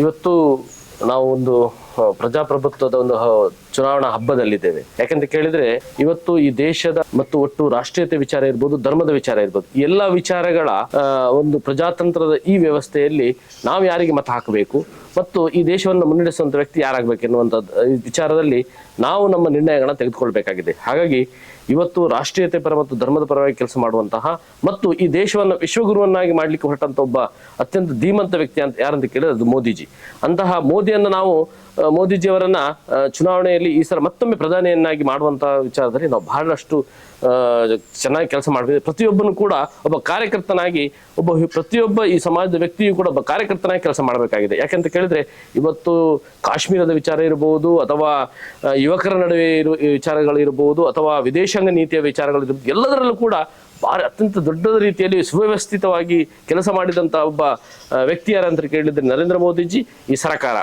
ಇವತ್ತು ನಾವು ಒಂದು ಪ್ರಜಾಪ್ರಭುತ್ವದ ಒಂದು ಚುನಾವಣಾ ಹಬ್ಬದಲ್ಲಿದ್ದೇವೆ. ಯಾಕಂತ ಕೇಳಿದ್ರೆ, ಇವತ್ತು ಈ ದೇಶದ ಮತ್ತು ಒಟ್ಟು ರಾಷ್ಟ್ರೀಯತೆ ವಿಚಾರ ಇರ್ಬೋದು, ಧರ್ಮದ ವಿಚಾರ ಇರ್ಬೋದು, ಎಲ್ಲ ವಿಚಾರಗಳ ಒಂದು ಪ್ರಜಾತಂತ್ರದ ಈ ವ್ಯವಸ್ಥೆಯಲ್ಲಿ ನಾವು ಯಾರಿಗೆ ಮತ ಹಾಕಬೇಕು, ಮತ್ತು ಈ ದೇಶವನ್ನು ಮುನ್ನಡೆಸುವಂತ ವ್ಯಕ್ತಿ ಯಾರಾಗಬೇಕು ಎನ್ನುವಂತ ಈ ವಿಚಾರದಲ್ಲಿ ನಾವು ನಮ್ಮ ನಿರ್ಣಯಗಳನ್ನ ತೆಗೆದುಕೊಳ್ಬೇಕಾಗಿದೆ. ಹಾಗಾಗಿ ಇವತ್ತು ರಾಷ್ಟ್ರೀಯತೆ ಪರ ಮತ್ತು ಧರ್ಮದ ಪರವಾಗಿ ಕೆಲಸ ಮಾಡುವಂತಹ, ಮತ್ತು ಈ ದೇಶವನ್ನು ವಿಶ್ವಗುರುವನ್ನಾಗಿ ಮಾಡಲಿಕ್ಕೆ ಹೊರಟಂತ ಒಬ್ಬ ಅತ್ಯಂತ ಧೀಮಂತ ವ್ಯಕ್ತಿ ಅಂತ ಯಾರಂತ ಕೇಳಿದ್ರೆ ಅದು ಮೋದಿಜಿ. ಅಂತಹ ಮೋದಿಯನ್ನು ನಾವು ಮೋದಿಜಿಯವರನ್ನ ಚುನಾವಣೆಯಲ್ಲಿ ಈ ಸಲ ಮತ್ತೊಮ್ಮೆ ಪ್ರಧಾನಿಯನ್ನಾಗಿ ಮಾಡುವಂತಹ ವಿಚಾರದಲ್ಲಿ ನಾವು ಬಹಳಷ್ಟು ಚೆನ್ನಾಗಿ ಕೆಲಸ ಮಾಡಬೇಕು ಪ್ರತಿಯೊಬ್ಬನು ಕೂಡ ಒಬ್ಬ ಕಾರ್ಯಕರ್ತನಾಗಿ, ಒಬ್ಬ ಪ್ರತಿಯೊಬ್ಬ ಈ ಸಮಾಜದ ವ್ಯಕ್ತಿಯು ಕೂಡ ಒಬ್ಬ ಕಾರ್ಯಕರ್ತನಾಗಿ ಕೆಲಸ ಮಾಡಬೇಕಾಗಿದೆ. ಯಾಕೆಂತ ಕೇಳಿದ್ರೆ, ಇವತ್ತು ಕಾಶ್ಮೀರದ ವಿಚಾರ ಇರಬಹುದು ಅಥವಾ ಯುವಕರ ನಡುವೆ ಇರುವ ವಿಚಾರಗಳಿರಬಹುದು ಅಥವಾ ವಿದೇಶಾಂಗ ನೀತಿಯ ವಿಚಾರಗಳು ಇರಬಹುದು ಎಲ್ಲದರಲ್ಲೂ ಕೂಡ ಭಾರಿ ಅತ್ಯಂತ ದೊಡ್ಡ ರೀತಿಯಲ್ಲಿ ಸುವ್ಯವಸ್ಥಿತವಾಗಿ ಕೆಲಸ ಮಾಡಿದಂತ ಒಬ್ಬ ವ್ಯಕ್ತಿ ಯಾರಂತ ಕೇಳಿದ್ರೆ ನರೇಂದ್ರ ಮೋದಿಜಿ, ಈ ಸರ್ಕಾರ.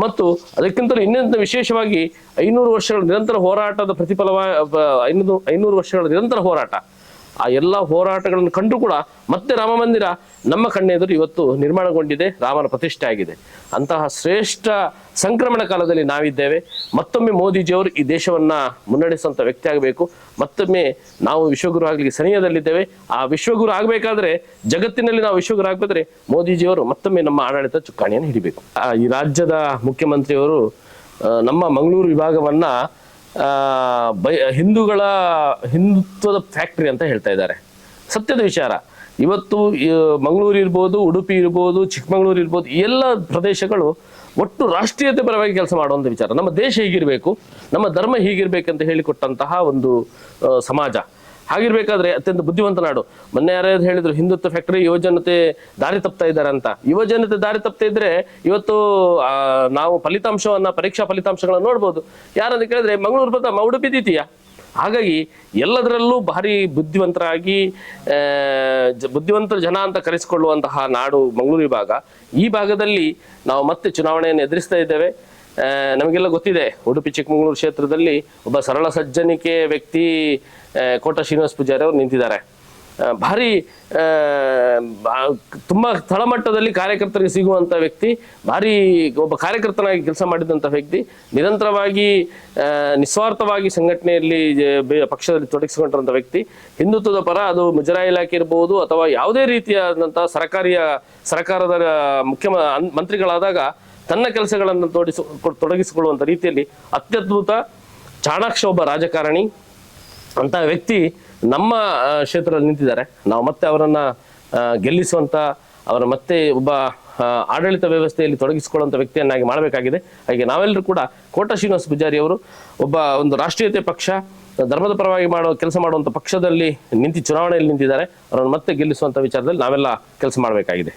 ಮತ್ತು ಅದಕ್ಕಿಂತಲೂ ಇನ್ನೊಂದು ವಿಶೇಷವಾಗಿ ಐನೂರು ವರ್ಷಗಳ ನಿರಂತರ ಹೋರಾಟದ ಪ್ರತಿಫಲವ ಬ- ಐನೂರು ಐನೂರು ವರ್ಷಗಳ ನಿರಂತರ ಹೋರಾಟ. ಆ ಎಲ್ಲ ಹೋರಾಟಗಳನ್ನು ಕಂಡು ಕೂಡ ಮತ್ತೆ ರಾಮ ಮಂದಿರ ನಮ್ಮ ಕಣ್ಣೆದುರು ಇವತ್ತು ನಿರ್ಮಾಣಗೊಂಡಿದೆ, ರಾಮನ ಪ್ರತಿಷ್ಠೆ ಆಗಿದೆ. ಅಂತಹ ಶ್ರೇಷ್ಠ ಸಂಕ್ರಮಣ ಕಾಲದಲ್ಲಿ ನಾವಿದ್ದೇವೆ. ಮತ್ತೊಮ್ಮೆ ಮೋದಿಜಿಯವರು ಈ ದೇಶವನ್ನ ಮುನ್ನಡೆಸುವಂತ ವ್ಯಕ್ತಿ ಆಗಬೇಕು. ಮತ್ತೊಮ್ಮೆ ನಾವು ವಿಶ್ವಗುರು ಆಗ್ಲಿಕ್ಕೆ ಸನಿಹದಲ್ಲಿದ್ದೇವೆ. ಆ ವಿಶ್ವಗುರು ಆಗಬೇಕಾದ್ರೆ, ಜಗತ್ತಿನಲ್ಲಿ ನಾವು ವಿಶ್ವಗುರು ಆಗಬೇಕಾದ್ರೆ ಮೋದಿಜಿಯವರು ಮತ್ತೊಮ್ಮೆ ನಮ್ಮ ಆಡಳಿತ ಚುಕ್ಕಾಣಿಯನ್ನು ಹಿಡಿಬೇಕು. ಈ ರಾಜ್ಯದ ಮುಖ್ಯಮಂತ್ರಿಯವರು ನಮ್ಮ ಮಂಗಳೂರು ವಿಭಾಗವನ್ನ ಬೈ, ಹಿಂದೂಗಳ ಹಿಂದುತ್ವದ ಫ್ಯಾಕ್ಟ್ರಿ ಅಂತ ಹೇಳ್ತಾ ಇದ್ದಾರೆ. ಸತ್ಯದ ವಿಚಾರ. ಇವತ್ತು ಮಂಗಳೂರು ಇರ್ಬೋದು, ಉಡುಪಿ ಇರ್ಬೋದು, ಚಿಕ್ಕಮಗಳೂರು ಇರ್ಬೋದು, ಎಲ್ಲ ಪ್ರದೇಶಗಳು ಒಟ್ಟು ರಾಷ್ಟ್ರೀಯತೆ ಪರವಾಗಿ ಕೆಲಸ ಮಾಡುವಂಥ ವಿಚಾರ. ನಮ್ಮ ದೇಶ ಹೀಗಿರಬೇಕು, ನಮ್ಮ ಧರ್ಮ ಹೀಗಿರ್ಬೇಕಂತ ಹೇಳಿಕೊಟ್ಟಂತಹ ಒಂದು ಸಮಾಜ. ಹಾಗಿರ್ಬೇಕಾದ್ರೆ ಅತ್ಯಂತ ಬುದ್ಧಿವಂತ ನಾಡು. ಮೊನ್ನೆ ಯಾರ್ಯಾರು ಹೇಳಿದ್ರು, ಹಿಂದುತ್ವ ಫ್ಯಾಕ್ಟರಿ ಯುವಜನತೆ ದಾರಿ ತಪ್ತಾ ಇದ್ದಾರೆ ಅಂತ. ಯುವಜನತೆ ದಾರಿ ತಪ್ತಾ ಇದ್ರೆ ಇವತ್ತು ನಾವು ಫಲಿತಾಂಶವನ್ನ, ಪರೀಕ್ಷಾ ಫಲಿತಾಂಶಗಳನ್ನ ನೋಡ್ಬೋದು. ಯಾರಂತ ಕೇಳಿದ್ರೆ ಮಂಗಳೂರು ಮತ್ತು ಉಡುಪಿ ಹಾಗಾಗಿ ಎಲ್ಲದರಲ್ಲೂ ಭಾರಿ ಬುದ್ಧಿವಂತರಾಗಿ ಬುದ್ಧಿವಂತ ಜನ ಅಂತ ಕರೆಸಿಕೊಳ್ಳುವಂತಹ ನಾಡು ಮಂಗಳೂರು ವಿಭಾಗ. ಈ ಭಾಗದಲ್ಲಿ ನಾವು ಮತ್ತೆ ಚುನಾವಣೆಯನ್ನು ಎದುರಿಸ್ತಾ ಇದ್ದೇವೆ. ನಮಗೆಲ್ಲ ಗೊತ್ತಿದೆ, ಉಡುಪಿ ಚಿಕ್ಕಮಗಳೂರು ಕ್ಷೇತ್ರದಲ್ಲಿ ಒಬ್ಬ ಸರಳ ಸಜ್ಜನಿಕೆ ವ್ಯಕ್ತಿ ಕೋಟ ಶ್ರೀನಿವಾಸ ಪೂಜಾರಿ ಅವರು ನಿಂತಿದ್ದಾರೆ. ಭಾರಿ ತುಂಬಾ ತಳಮಟ್ಟದಲ್ಲಿ ಕಾರ್ಯಕರ್ತರಿಗೆ ಸಿಗುವಂತ ವ್ಯಕ್ತಿ, ಭಾರಿ ಒಬ್ಬ ಕಾರ್ಯಕರ್ತನಾಗಿ ಕೆಲಸ ಮಾಡಿದಂತ ವ್ಯಕ್ತಿ, ನಿರಂತರವಾಗಿ ನಿಸ್ವಾರ್ಥವಾಗಿ ಸಂಘಟನೆಯಲ್ಲಿ ಪಕ್ಷದಲ್ಲಿ ತೊಡಗಿಸಿಕೊಂಡಿರುವಂತ ವ್ಯಕ್ತಿ, ಹಿಂದುತ್ವದ ಪರ ಅದು ಮುಜರಾಯಿ ಇಲಾಖೆ ಇರಬಹುದು ಅಥವಾ ಯಾವುದೇ ರೀತಿಯಾದಂಥ ಸರ್ಕಾರಿಯ, ಸರ್ಕಾರದ ಮುಖ್ಯ ಮಂತ್ರಿಗಳಾದಾಗ ತನ್ನ ಕೆಲಸಗಳನ್ನು ತೋಡಿಸಿ ತೊಡಗಿಸಿಕೊಳ್ಳುವಂಥ ರೀತಿಯಲ್ಲಿ ಅತ್ಯದ್ಭುತ ಚಾಣಾಕ್ಷ ಒಬ್ಬ ರಾಜಕಾರಣಿ ಅಂತ ವ್ಯಕ್ತಿ ನಮ್ಮ ಕ್ಷೇತ್ರದಲ್ಲಿ ನಿಂತಿದ್ದಾರೆ. ನಾವು ಮತ್ತೆ ಅವರನ್ನ ಗೆಲ್ಲಿಸುವಂತ, ಅವರ ಮತ್ತೆ ಒಬ್ಬ ಆಡಳಿತ ವ್ಯವಸ್ಥೆಯಲ್ಲಿ ತೊಡಗಿಸಿಕೊಳ್ಳುವಂತ ವ್ಯಕ್ತಿಯನ್ನಾಗಿ ಮಾಡಬೇಕಾಗಿದೆ. ಹಾಗೆ ನಾವೆಲ್ಲರೂ ಕೂಡ ಕೋಟ ಶ್ರೀನಿವಾಸ ಪೂಜಾರಿ ಅವರು ಒಬ್ಬ ಒಂದು ರಾಷ್ಟ್ರೀಯತೆ ಪಕ್ಷ, ಧರ್ಮದ ಪರವಾಗಿ ಮಾಡೋ, ಕೆಲಸ ಮಾಡುವಂತ ಪಕ್ಷದಲ್ಲಿ ನಿಂತಿ ಚುನಾವಣೆಯಲ್ಲಿ ನಿಂತಿದ್ದಾರೆ. ಅವರನ್ನು ಮತ್ತೆ ಗೆಲ್ಲಿಸುವಂತ ವಿಚಾರದಲ್ಲಿ ನಾವೆಲ್ಲ ಕೆಲಸ ಮಾಡಬೇಕಾಗಿದೆ.